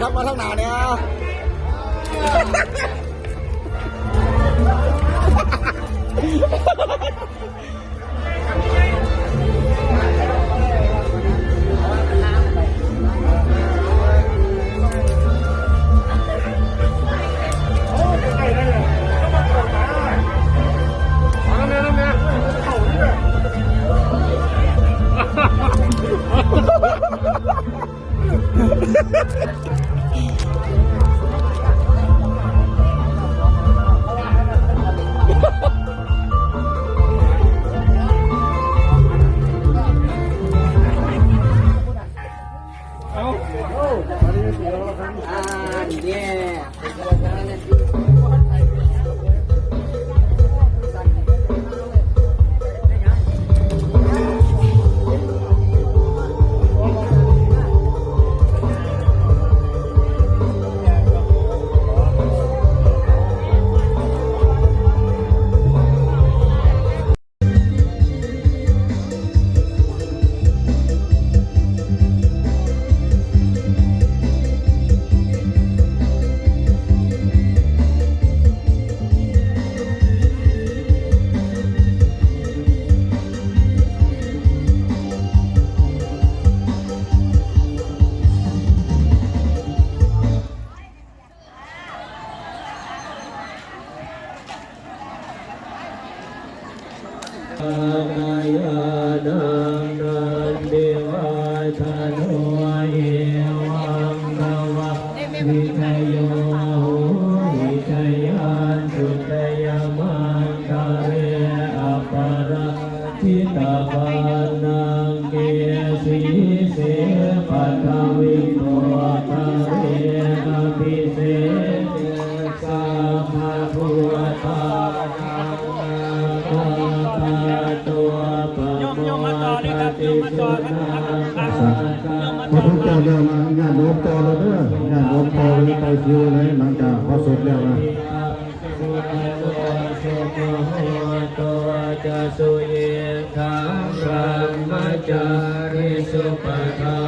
ครับมาทั้งน้าเนี่ย เรา ตปานังเกสีเสปัทวิโตตะเรนภิเสสัพพุตาตาาตัวปะติสุาสัพพุทเจ้าเรียกาญาติอเราเด้อญาติโยอเลยไปคิวเลยหลังจากพอสดแล้วสุเย jari supaya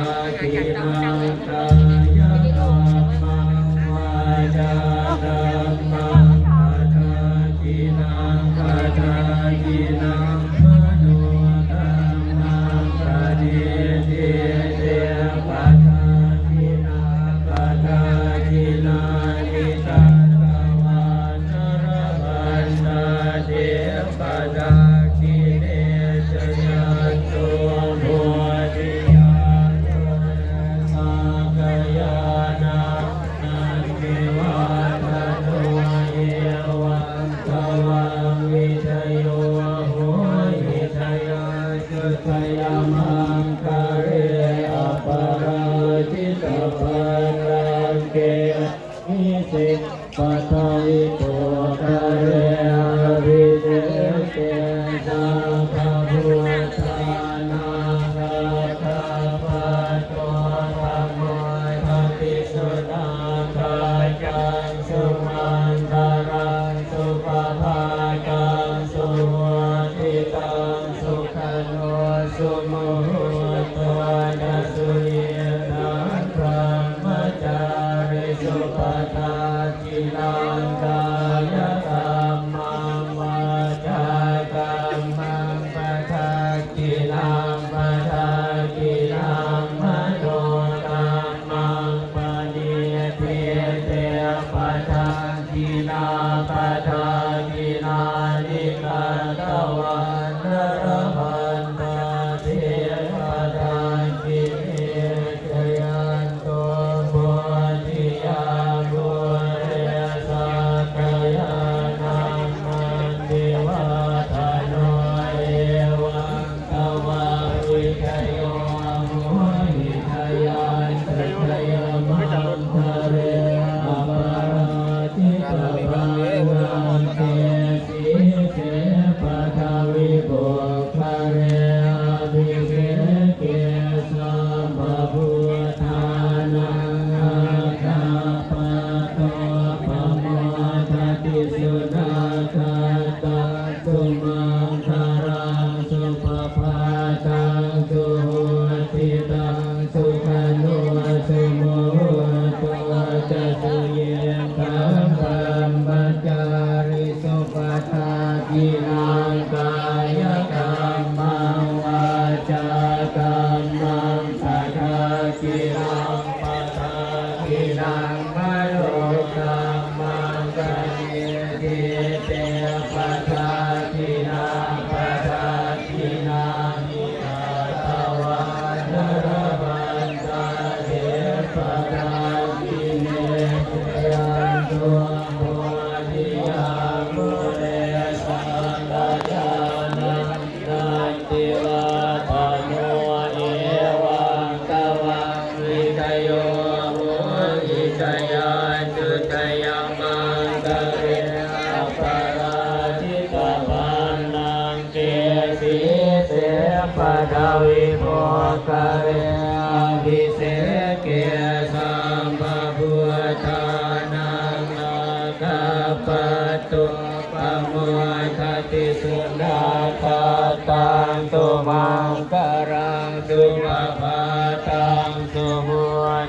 ตังตุมังกรังสุภาภาตังสุมุ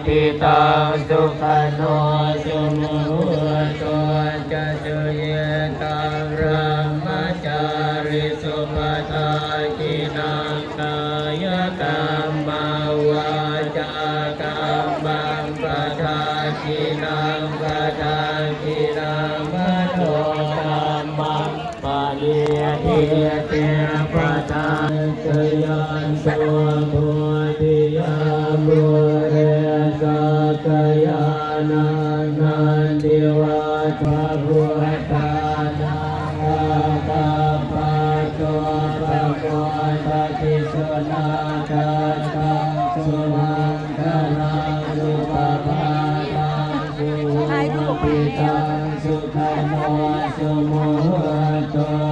ทิตังสุขโนสุมุตัวจะจุเยตังรัมมจาริสุปทากินังกายกรรมวาจากรรมังปะทากินังปะทากินังมโนกรรมังปาลิยทิเตป ทิสุนาคาตังสุมังคลังสุปปาตังสุปิตังสุขโมสุโมโตจะ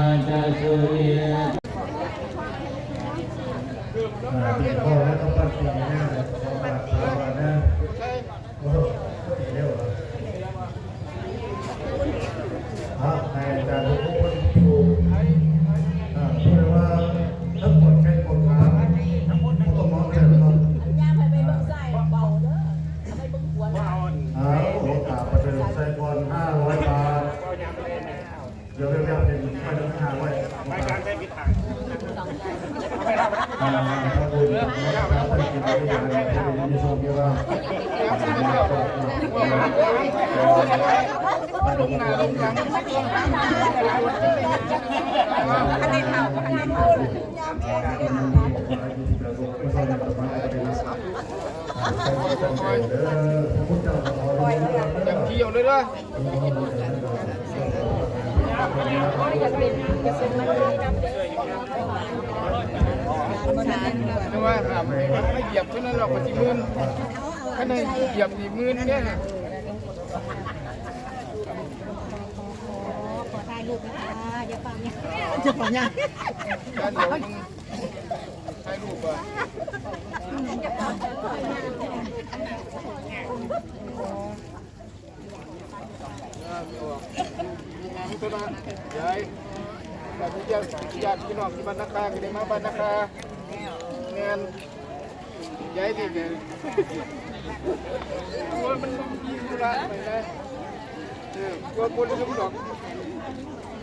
เป็นมิโซะเกียวา อันนี้ทำทำบุญ เกี่ยวเลยด้วย แต่ว่าถามไม่เหยียบเท่านั้นหรอกปฏิมืนถ้างในเหยียบนี่มืนเนี่ยขอถ่ายรูปนะคะอย่าฟังเนี่ยการเดี๋ยวมึงถ่ายรูปอะ มีตัวนั้นยายแบบนี้ญาติญาติพี่น้องที่บ้านนาคาก็ได้มาบ้านนาคาเงินยายดีเงินโอ้ยมันมีธุระไปเลยกลัวคนลืมดอก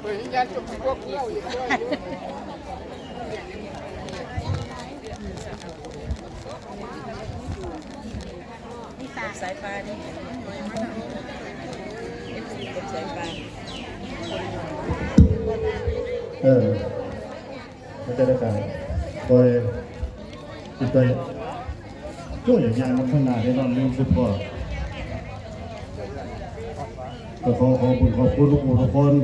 เฮ้ยญาติจบพวกเลี้ยวอีกด้วยสายฟ้านี่สายฟ้า เออไม่ใช่ได้การโดยจิตใจช่วยอย่างงานมันข้างหน้าได้บ้างเรื่สุดก็ก็ขอขอบคุณขอบคุณทุกผู้ทุกคน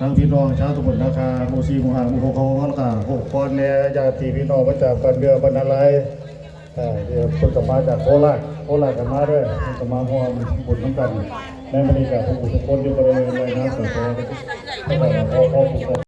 ทั้งพี่น้องชาวตำบลนาคาหมู่ซีมู่ห้ามู่หกเขาข้างต่าหกคนเนี่ยญาติพี่น้องมาจากกันเรือบรรณาลัยอ่าเดี๋ยวคนกลับมาจากโคราชโคราชกันมาด้วยกลับมาร่วมบุญทั้งกัน ในบรรยากาศทุกผู้ทุกคนที่บริเวณเลยนะขอขอขอขอบคุณ